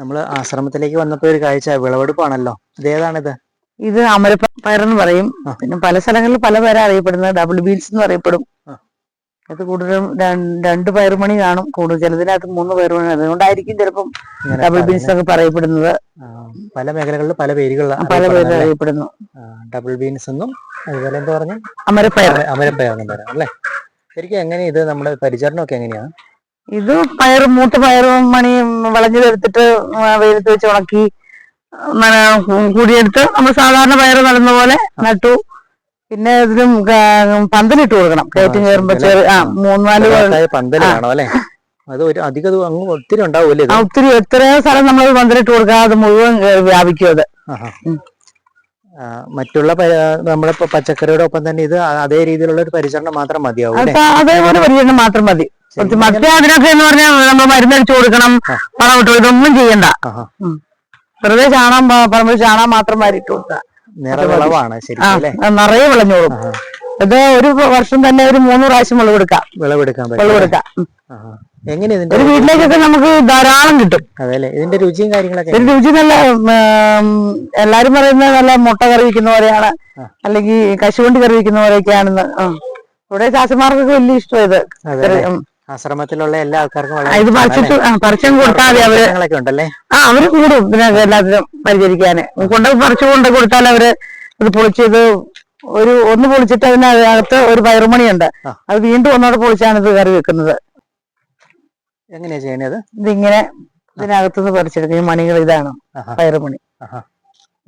നമ്മൾ ആശ്രമത്തിലേക്ക് വന്നപ്പോ ഒരു കാഴ്ച വിളവെടുപ്പാണല്ലോ. ഇതേതാണിത് ഇത് അമരപ്പയറെന്ന് പറയും. പിന്നെ പല സ്ഥലങ്ങളിൽ പല പേരാ അറിയപ്പെടുന്നത്. ഡബിൾ ബീൻസ് എന്ന് അറിയപ്പെടും. അത് കൂടുതലും രണ്ട് പയറുമണി കാണും. കൂടുതൽ ചിലതിനകത്ത് മൂന്ന് പയറുമണി അതുകൊണ്ടായിരിക്കും ചിലപ്പം ഡബിൾ ബീൻസ് എന്നൊക്കെ പറയപ്പെടുന്നത്. പല മേഖലകളിൽ പല പേരുകളിലാണ് പല പേര് അറിയപ്പെടുന്നു. ഡബിൾ ബീൻസ് എന്നും അതുപോലെ എന്താ പറഞ്ഞു? അമരപ്പയർ. അമരപ്പയർ എന്ന് പറയാം അല്ലേ? ശരിക്കും എങ്ങനെ ഇത്? നമ്മുടെ പരിചരണമൊക്കെ എങ്ങനെയാണ് ഇത് പയറും മൂത്ത പയറും മണിയും വിളഞ്ഞതെടുത്തിട്ട് വെയിലത്ത് വെച്ച് ഉണക്കി കൂടിയെടുത്ത് നമ്മൾ സാധാരണ പയർ നടുന്ന പോലെ നട്ടു. പിന്നെ ഇതിലും പന്തലിട്ട് കൊടുക്കണം. കയറ്റി കയറുമ്പോ ചെറിയ ആ. മൂന്നാൽ അത് ഒരു അധികം ഒത്തിരി ഉണ്ടാവൂല്ലേ എത്രയോ സ്ഥലം നമ്മൾ പന്തലിട്ട് കൊടുക്കാതെ അത് മുഴുവൻ വ്യാപിക്കും അത്. മറ്റുള്ള നമ്മളിപ്പോ നമ്മുടെ പച്ചക്കറിയുടെ ഒപ്പം തന്നെ ഇത് അതേ രീതിയിലുള്ള ഒരു പരിചരണം മാത്രം മതിയാവും അതേപോലെ പരിചരണം മാത്രം മതി. മറ്റേ അതിനൊക്കെ എന്ന് പറഞ്ഞാൽ നമ്മൾ മരുന്നടിച്ചു കൊടുക്കണം പണം ഇട്ടു ഇതൊന്നും ചെയ്യണ്ട. വെറുതെ ചാണാൻ പറമ്പിൽ ചാണാൻ മാത്രം വാരിട്ട് കൊടുക്കുക അത് നിറയെ വിളഞ്ഞോളും. ഇത് ഒരു വർഷം തന്നെ ഒരു മൂന്ന് പ്രാവശ്യം വിളവെടുക്കാം വിളവെടുക്കാം വിളവെടുക്കാം. എങ്ങനെ ഒരു വീട്ടിലേക്കൊക്കെ നമുക്ക് ധാരാളം കിട്ടും. അതെല്ലേ ഇതിന്റെ രുചിയും കാര്യങ്ങളൊക്കെ രുചി നല്ല എല്ലാരും പറയുന്നത് നല്ല മുട്ട കറി വയ്ക്കുന്ന പോലെയാണ്. അല്ലെങ്കിൽ കശുവണ്ടി കറി വയ്ക്കുന്ന പോലെയൊക്കെയാണെന്ന്. ഇവിടെ ചാച്ചന്മാർക്കൊക്കെ വലിയ ഇഷ്ടം ഇത്. ആശ്രമത്തിലുള്ള എല്ലാ ആൾക്കാർക്കും ആ, വളരെ ഇത് പറിച്ചിട്ട് ആ, പറിച്ചങ്ങ് കൊടുത്താൽ മതി അവർ. ഉണ്ടല്ലേ? ആ അവർ കൂടും. പിന്നെ എല്ലാത്തിനും പരിചരിക്കാന് കൊണ്ട് പറിച്ചു കൊണ്ട് കൊടുത്താൽ അവർ അത് പൊളിച്ചത് ഒരു ഒന്ന് പൊളിച്ചിട്ട് അതിനകത്ത് ഒരു പയറുമണിയുണ്ട്. ഉണ്ട് അത് വീണ്ടും ഒന്നോടെ പൊളിച്ചാണ് ഇത് കറി വെക്കുന്നത്. എങ്ങനെയാ ചെയ്യണത് ഇതിങ്ങനെ ഇതിനകത്തുനിന്ന് പറിച്ചെടുക്കും. ഈ മണികൾ ഇതാണ്. പയറുമണി.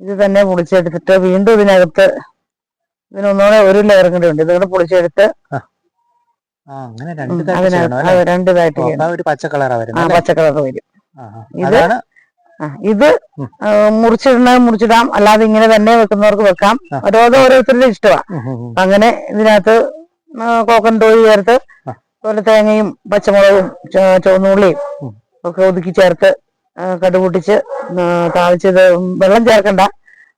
ഇത് തന്നെ പൊളിച്ചെടുത്തിട്ട് വീണ്ടും ഇതിനകത്ത് ഇതിനൊന്നുകൂടെ ഒരു ലെയർ കൂടെ ഉണ്ട്. ഇതുകൂടെ പൊളിച്ചെടുത്ത് അങ്ങനെ രണ്ട് അതിനകത്ത് രണ്ട് ഇതായിട്ട് ഒരു പച്ച കളറാ ആ വരുന്നത്? പച്ച കളർ വരും ഇത് അതാണ് ആ, ഇത് മുറിച്ചിടണ മുറിച്ചിടാം അല്ലാതെ ഇങ്ങനെ തന്നെ വെക്കുന്നവർക്ക് വെക്കാം ആ. ഓരോരോ ഓരോരുത്തരുടെ ഇഷ്ടമാണ് ഉം, ഉം, ഉം. അങ്ങനെ ഇതിനകത്ത് കോക്കൻ തോഴി ചേർത്ത്. അതുപോലെ തേങ്ങയും പച്ചമുളകും ചോ- ചുവന്നുള്ളിയും ഉം. ഒക്കെ ഒതുക്കി ചേർത്ത് ആ, കടുപൊട്ടിച്ച് താളിച്ചത് വെള്ളം ചേർക്കണ്ട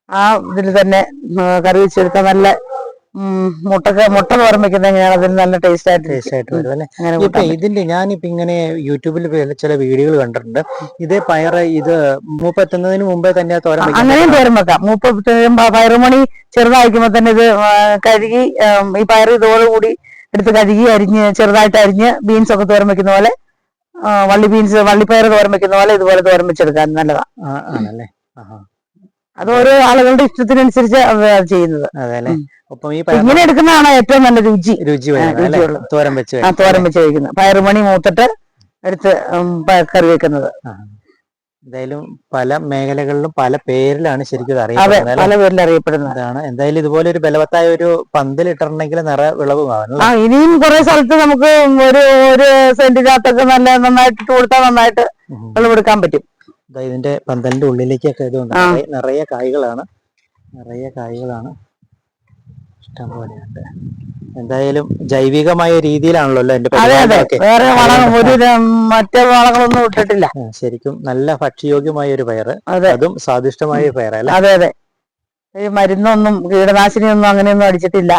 ആ ഇതിൽ തന്നെ ആ, കറി വെച്ചെടുത്ത നല്ല ഉം, മുട്ടക്ക് മുട്ട തോരൻ വെക്കുന്നത് എങ്ങനെയാണ്? അതിന് നല്ല ടേസ്റ്റ് ആയിട്ട് ടേസ്റ്റ് ആയിട്ട് വരും അല്ലേ അങ്ങനെ ഇപ്പൊ ഇതിന്റെ ഞാനിപ്പോ ഇങ്ങനെ യൂട്യൂബിൽ ചില വീഡിയോകൾ കണ്ടിട്ടുണ്ട്. ഇതേ പയറ് ഇത് മൂപ്പെത്തുന്നതിന് മുമ്പേ തന്നെ തോരൻ അങ്ങനെയും. തോരൻ വെക്കാം. മൂപ്പ പയറുമണി ചെറുതായിരിക്കുമ്പോ തന്നെ ഇത് കഴുകി ഈ ഈ പയറ് ഇതോടുകൂടി എടുത്ത് കഴുകി അരിഞ്ഞ് ചെറുതായിട്ട് അരിഞ്ഞ് ബീൻസ് ഒക്കെ തോരൻ വെക്കുന്ന പോലെ വള്ളി ബീൻസ് വള്ളിപ്പയർ തോരൻ വെക്കുന്ന പോലെ ഇതുപോലെ തോരൻ വെച്ചെടുക്കാൻ നല്ലതാണ് ആണല്ലേ. അത് ഓരോ ആളുകളുടെ ഇഷ്ടത്തിനനുസരിച്ച് ചെയ്യുന്നത്. അതെ. ഒപ്പം ഈ ഇങ്ങനെ എടുക്കുന്നതാണ് ഏറ്റവും നല്ല രുചി. രുചി. തോരൻ വെച്ച്. തോരൻ വെച്ച് കഴിക്കുന്നത്. പയറുമണി മൂത്തിട്ട് എടുത്ത് കറി വെക്കുന്നത്. എന്തായാലും പല മേഖലകളിലും പല പേരിലാണ് ശരിക്കും അറിയപ്പെടുന്നത് പല പേരിൽ അറിയപ്പെടുന്നതാണ് എന്തായാലും ഇതുപോലെ ഒരു ബലവത്തായ ഒരു പന്തൽ ഇട്ടിട്ടുണ്ടെങ്കിൽ നിറ വിളവ് ആ ഇനിയും കുറെ സ്ഥലത്ത് നമുക്ക് ഒരു ഒരു സെന്റിനകത്തൊക്കെ നല്ല നന്നായിട്ട് ഇട്ട് കൊടുത്താൽ നന്നായിട്ട് വിളവെടുക്കാൻ പറ്റും. ഇതിന്റെ പന്തലിന്റെ ഉള്ളിലേക്കൊക്കെ ഇത്. നിറയെ- കായ്കളാണ്. നിറയെ കായ്കളാണ്. ഇഷ്ടംപോലെയുണ്ട് എന്തായാലും ജൈവികമായ രീതിയിലാണല്ലോ എന്റെ വേറെ വളം ഒരു മറ്റേ വളങ്ങളൊന്നും ഇട്ടിട്ടില്ല. ശരിക്കും നല്ല ഭക്ഷ്യയോഗ്യമായ ഒരു പയറ് അതും സ്വാദിഷ്ടമായ പയറല്ലേ? പയറ് അതെ അതെ. ഈ മരുന്നൊന്നും കീടനാശിനിയൊന്നും അങ്ങനെയൊന്നും അടിച്ചിട്ടില്ല.